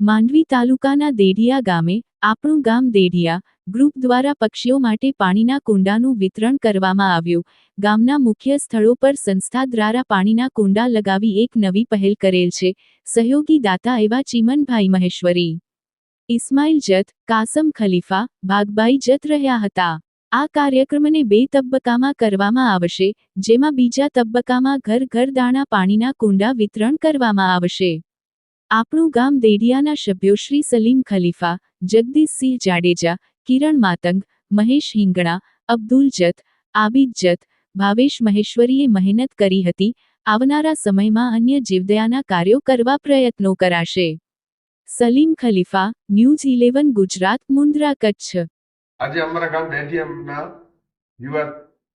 માંડવી તાલુકાના દેઢિયા ગામે, આપણું ગામ દેઢિયા, ગ્રુપ દ્વારા પક્ષીઓ માટે પાણીના કુંડાનું વિતરણ કરવામાં આવ્યું. ગામના મુખ્ય સ્થળો પર સંસ્થા દ્વારા પાણીના કુંડા લગાવી એક નવી પહેલ કરેલ છે. સહયોગી દાતા એવા ચીમનભાઈ મહેશ્વરી, ઇસ્માઇલ જત, કાસમ ખલીફા, ભાગભાઈ જત રહ્યા હતા. આ કાર્યક્રમને બે તબક્કામાં કરવામાં આવશે, જેમાં બીજા તબક્કામાં ઘર ઘર દાણા પાણીના કુંડા વિતરણ કરવામાં આવશે. આપણું ગામ દેડિયાના સભ્યો શ્રી સલીમ ખલીફા જગદીશસિંહ જાડેજા, કિરણ માતંગ, મહેશ હિંગણા, અબ્દુલ જત, આબિદ જત, ભાવેશ મહેશ્વરીએ મહેનત કરી હતી, આવનારા સમયમાં અન્ય જીવદયાના કાર્યો કરવા પ્રયત્નો કરાશે. Salim Khalifa, news eleven Gujarat, Mundra Kutch. આજે અમારા ગામ ડેડિયમના યુવા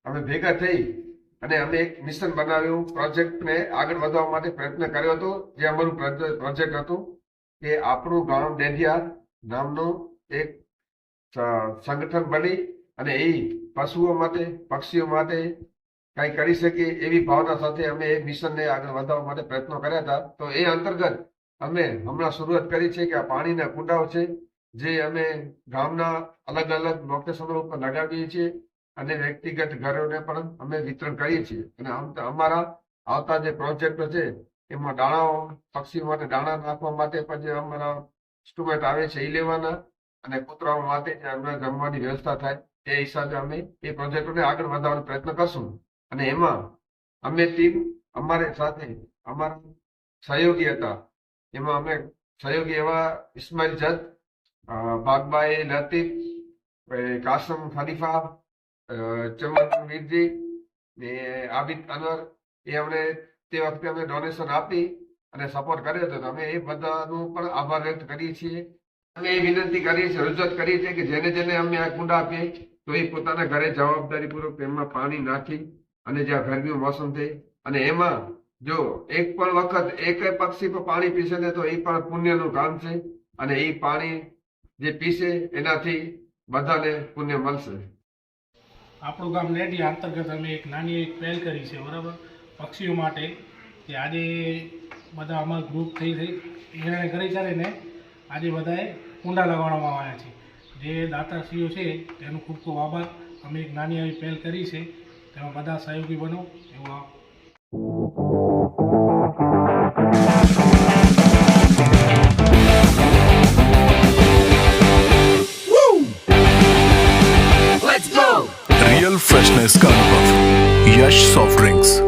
અમે ભેગા થઈ અને અમે એક મિશન બનાવ્યું, પ્રોજેક્ટને આગળ વધવા માટે પ્રયત્ન કર્યો હતો, જે અમારું પ્રોજે- પ્રોજેક્ટ હતું કે આપણું ગામ ડેડિયા નામનું એક સંગઠન બની અને એ પશુઓ માટે, પક્ષીઓ માટે કંઈ કરી શકીએ એવી ભાવના સાથે અમે એ મિશનને આગળ વધારવા માટે પ્રયત્નો કર્યા હતા. તો એ અંતર્ગત અમે હમણાં શરૂઆત કરી છે કે આ પાણીના કુંડાઓ છે જે અમે ગામના અલગ અલગ લોકેશનો ઉપર લગાવીએ છીએ અને વ્યક્તિગત ઘરોને પણ અમે વિતરણ કરીએ છીએ. અને અમારા આવતા જે પ્રોજેક્ટ છે, એમાં દાણાઓ, પક્ષીઓ માટે દાણા નાખવા માટે પણ જે અમારા સ્ટુડન્ટ આવે છે એ લેવાના અને કૂતરાઓ માટે જે અમને જમવાની વ્યવસ્થા થાય એ હિસાબે અમે એ પ્રોજેક્ટોને આગળ વધારવાનો પ્રયત્ન કરશું. અને એમાં અમે ટીમ અમારે સાથે અમારા સહયોગી હતા. એમાં અમે સહયોગી એવા ઇસ્માઇલ જત બાગબાઈ, લતીફ કાસમ ખલીફા ચમન વીરજી ને આબિદ અનર એ અમને તે વખતે અમે ડોનેશન આપી અને સપોર્ટ કર્યો હતો. અમે એ બધાનું પણ આભાર વ્યક્ત કરીએ છીએ. અમે એ વિનંતી કરીએ છીએ, રજૂઆત કરીએ છીએ કે જેને જેને અમે આ કુંડા આપીએ તો એ પોતાના ઘરે જવાબદારીપૂર્વક એમાં પાણી નાખી અને જ્યાં ગરમીનું મોસમ થઈ અને એમાં જો એક પણ વખત એક પક્ષી પર પાણી પીશે ને તો એ પણ પુણ્યનું કામ છે અને એ પાણી જે પીશે એનાથી બધાને પુણ્ય મળશે. આપણું ગામ નેડિયા અંતર્ગત અમે એક નાની એક પહેલ કરી છે, બરાબર? પક્ષીઓ માટે, કે આજે બધા અમારા ગ્રુપ થઈ થઈ એને કરી ચાલીને આજે બધાએ કુંડા લગાવવામાં આવ્યા છે. જે દાતાશ્રીઓ છે, તેનો ખૂબ ખૂબ આભાર. અમે એક નાની આવી પહેલ કરી છે, તેમાં બધા સહયોગી બનો, એવું Fitness Carnival Yaş Soft Drinks.